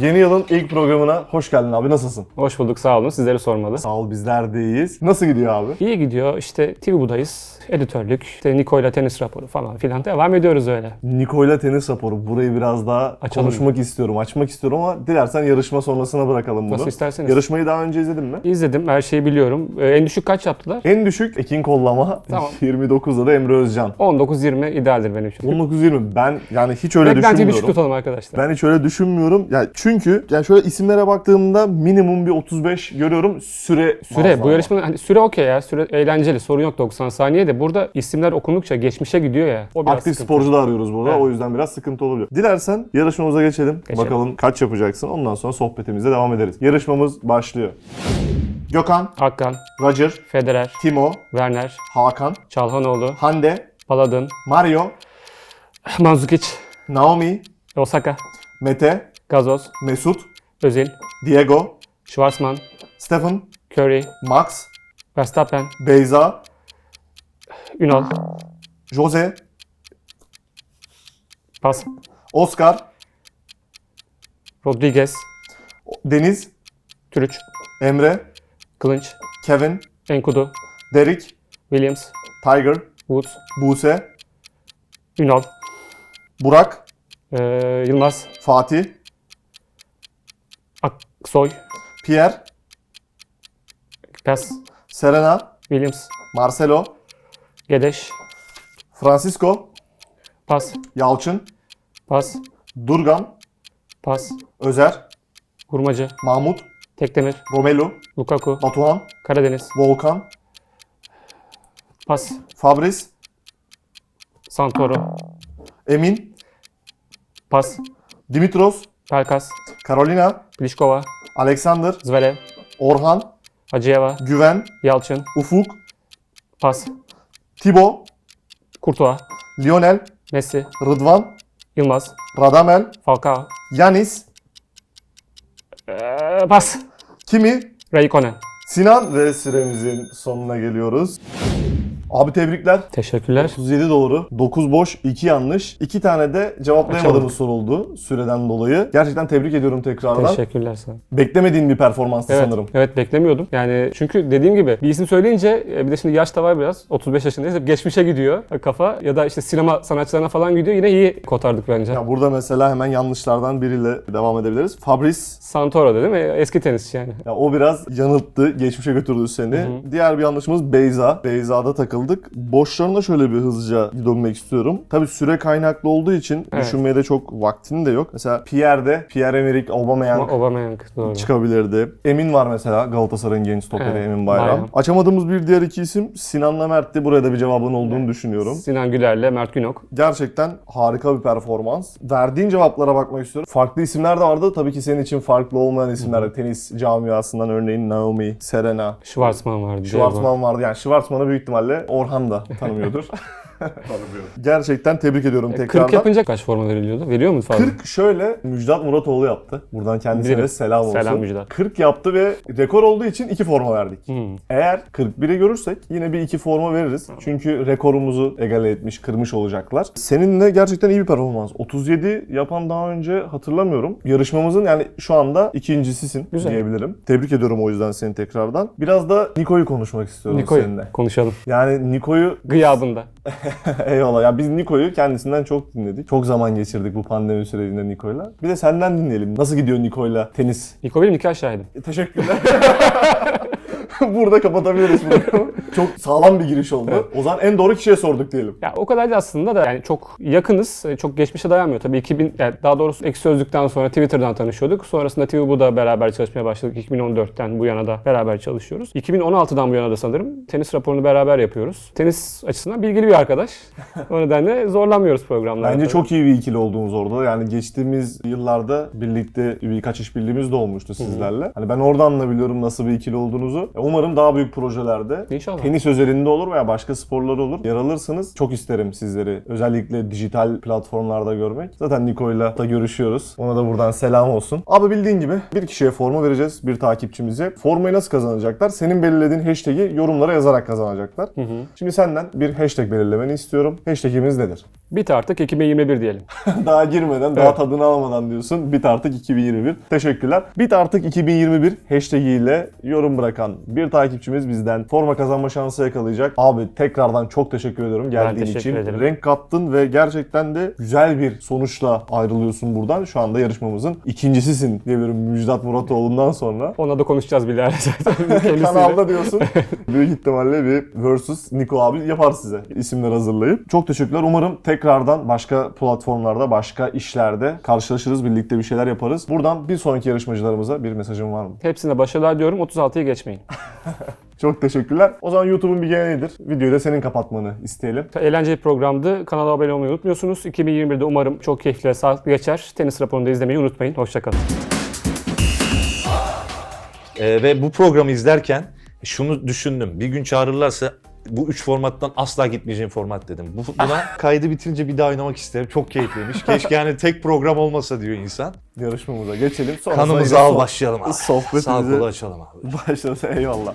Yeni yılın ilk programına hoş geldin abi. Nasılsın? Hoş bulduk sağ olun. Sizleri sormalı. Sağ ol bizler de iyiyiz. Nasıl gidiyor abi? İyi gidiyor. İşte TV Buda'yız. Editörlük, işte Niko'yla tenis raporu falan filan. Devam ediyoruz öyle. Niko'yla tenis raporu. Burayı biraz daha Açalım konuşmak istiyorum, açmak istiyorum ama dilersen yarışma sonrasına bırakalım bunu. Nasıl isterseniz. Yarışmayı daha önce izledin mi? İzledim. Her şeyi biliyorum. Ee, en düşük kaç yaptılar? En düşük Ekin Kollama, Tamam. 29'da da Emre Özcan. 19-20 idealdir benim için. 19-20 ben yani hiç öyle Beklentiyi düşük düşünmüyorum. tutalım arkadaşlar. Ben hiç öyle düşünmüyorum. Ya çünkü yani şöyle isimlere baktığımda minimum bir 35 görüyorum. Süre Süre, bu yarışmanın hani süre okey ya. Süre eğlenceli. Sorun yok 90 saniye de. Burada isimler okundukça geçmişe gidiyor ya. O biraz Aktif sıkıntı. sporcu da arıyoruz burada. Evet. O yüzden biraz sıkıntı olabiliyor. Dilersen yarışmamıza geçelim. Geçelim. Bakalım kaç yapacaksın. Ondan sonra sohbetimize devam ederiz. Yarışmamız başlıyor. Gökhan, Hakan, Roger, Federer, Timo, Werner, Hakan, Çalhanoğlu, Hande, Paladin, Mario, Mandzukic, Naomi, Osaka, Mete, Gazoz, Mesut, Özil, Diego, Schwarzman, Stefan, Curry, Max, Verstappen, Beyza, Ünal, Jose, Pas, Oscar, Rodriguez, Deniz, Türüç, Emre, Kılınç, Kevin, Enkudu, Derek, Williams, Tiger, Woods, Buse, Ünal, Burak, ee, Yılmaz, Fatih, Aksoy, Pierre, Pas, Serena, Williams, Marcelo, Gedeş, Francisco, Pas, Yalçın, Pas, Durgan, Pas, Özer, Hurmacı, Mahmut, Tekdemir, Romelu, Lukaku, Batuhan, Karadeniz, Volkan, Pas, Fabrice, Santoro, Emin, Pas, Dimitros, Pelkas, Carolina, Pliskova, Alexander, Zverev, Orhan, Hacıyeva, Güven, Yalçın, Ufuk, Pas, Tibo, Kurtuğa, Lionel, Messi, Rıdvan, Yılmaz, Radamel, Falcao, Yanis, ee, Pas, Kimi, Raikkonen. Sinan. Ve süremizin sonuna geliyoruz. Abi tebrikler. Teşekkürler. 37 doğru, 9 boş, 2 yanlış. 2 tane de cevaplayamadığımız soru oldu süreden dolayı. Gerçekten tebrik ediyorum tekrardan. Teşekkürler sana. Beklemediğin bir performanstı Evet, sanırım. evet beklemiyordum. Yani çünkü dediğim gibi bir isim söyleyince e, bir de şimdi yaş da var biraz. 35 yaşındayız. Hep geçmişe gidiyor kafa ya da işte sinema sanatçılarına falan gidiyor. Yine iyi kotardık bence. Ya burada mesela hemen yanlışlardan biriyle devam edebiliriz. Fabrice Santoro değil mi? Eski tenisçi yani. ya o biraz yanılttı, geçmişe götürdü seni. Diğer bir yanlışımız Beyza. Beyza'da takıldık. Boşlarına şöyle bir hızlıca dönmek istiyorum. Tabii süre kaynaklı olduğu için Evet. düşünmeye de çok vaktin de yok. Mesela Pierre'de, Pierre-Emerick Aubameyang Aubameyang doğru. çıkabilirdi. Emin var mesela Galatasaray'ın genç stoperi Evet, Emin Bayram. Bayram. Açamadığımız bir diğer iki isim Sinan'la Mert'ti. Buraya da bir cevabın olduğunu düşünüyorum. Sinan Güler'le Mert Günok. Gerçekten harika bir performans. Verdiğin cevaplara bakmak istiyorum. Farklı isimler de vardı. Tabii ki senin için farklı olmayan isimler de. Tenis camiasından örneğin Naomi, Serena, Schwarzman vardı. Schwarzman vardı. Yani Schwarzman'ı büyük ihtimalle Orhan da tanımıyordur. Gerçekten tebrik ediyorum tekrardan. 40 yapınca kaç forma veriliyordu? Veriyor mu fazla? 40 şöyle Müjdat Muratoğlu yaptı. Buradan kendisine Bilirim. selam olsun. Selam Müjdat. 40 yaptı ve rekor olduğu için 2 forma verdik. Hmm. Eğer 41'i görürsek yine bir iki forma veririz. Çünkü rekorumuzu egale etmiş, kırmış olacaklar. Seninle gerçekten iyi bir performans. 37 yapan daha önce hatırlamıyorum. Yarışmamızın yani şu anda ikincisisin Güzel. diyebilirim. Tebrik ediyorum o yüzden seni tekrardan. Biraz da Niko'yu konuşmak istiyorum Niko'yu seninle. konuşalım. Yani Niko'yu Gıyabında. eyvallah. Ya biz Niko'yu kendisinden çok dinledik. Çok zaman geçirdik bu pandemi sürecinde Niko'yla. Bir de senden dinleyelim. Nasıl gidiyor Niko'yla tenis? Niko benim nikah şahidim. E, Teşekkürler. Burada kapatabiliriz bunu. çok sağlam bir giriş oldu. O zaman en doğru kişiye sorduk diyelim. Ya o kadar da aslında da yani çok yakınız. e, Çok geçmişe dayanmıyor. Tabii 2000 yani daha doğrusu Ekşi Sözlük'ten sonra Twitter'dan tanışıyorduk. Sonrasında TV Bu'da beraber çalışmaya başladık. 2014'ten bu yana da beraber çalışıyoruz. 2016'dan bu yana da sanırım tenis raporunu beraber yapıyoruz. Tenis açısından bilgili bir arkadaş. O nedenle zorlanmıyoruz programlarda. Bence çok iyi bir ikili olduğumuz orada. Yani geçtiğimiz yıllarda birlikte birkaç işbirliğimiz de olmuştu sizlerle. Hani ben oradan da biliyorum nasıl bir ikili olduğunuzu. Umarım daha büyük projelerde İnşallah. tenis özelinde olur veya başka sporlar olur. Yer alırsanız çok isterim sizleri. Özellikle dijital platformlarda görmek. Zaten Niko'yla da görüşüyoruz. Ona da buradan selam olsun. Abi bildiğin gibi bir kişiye forma vereceğiz bir takipçimize. Formayı nasıl kazanacaklar? Senin belirlediğin hashtag'i yorumlara yazarak kazanacaklar. Şimdi senden bir hashtag belirlemeni istiyorum. Hashtag'imiz nedir? Bit artık 2021 diyelim. daha girmeden, daha Evet. tadını almadan diyorsun. Bit artık 2021. Teşekkürler. Bit artık 2021 hashtag ile yorum bırakan bir takipçimiz bizden forma kazanma şansı yakalayacak. Abi tekrardan çok teşekkür ediyorum geldiğin teşekkür için. ederim. Renk kattın ve gerçekten de güzel bir sonuçla ayrılıyorsun buradan. Şu anda yarışmamızın ikincisisin diyebilirim Müjdat Muratoğlu'ndan sonra. Ona da konuşacağız Bilal'le zaten. Kanalda diyorsun. Büyük ihtimalle bir versus Niko abi yapar size isimler hazırlayıp. Çok teşekkürler. Umarım tekrardan başka platformlarda, başka işlerde karşılaşırız. Birlikte bir şeyler yaparız. Buradan bir sonraki yarışmacılarımıza bir mesajım var mı? Hepsine başarılar diyorum. 36'yı geçmeyin. Çok teşekkürler. O zaman YouTube'un bir geleneğidir. Videoyu da senin kapatmanı isteyelim. Eğlenceli programdı. Kanala abone olmayı unutmuyorsunuz. 2021'de umarım çok keyifli ve sağlıklı geçer. Tenis raporunu da izlemeyi unutmayın. Hoşçakalın. Ee, ve bu programı izlerken şunu düşündüm. Bir gün çağırırlarsa bu üç formattan asla gitmeyeceğim format dedim. Bu, buna kaydı bitirince bir daha oynamak isterim. Çok keyifliymiş. Keşke yani tek program olmasa diyor insan. Yarışmamıza geçelim. Sonrasında Kanımızı al başlayalım abi. sohbetimize- Sağ kolu açalım abi. Başlasın. Eyvallah.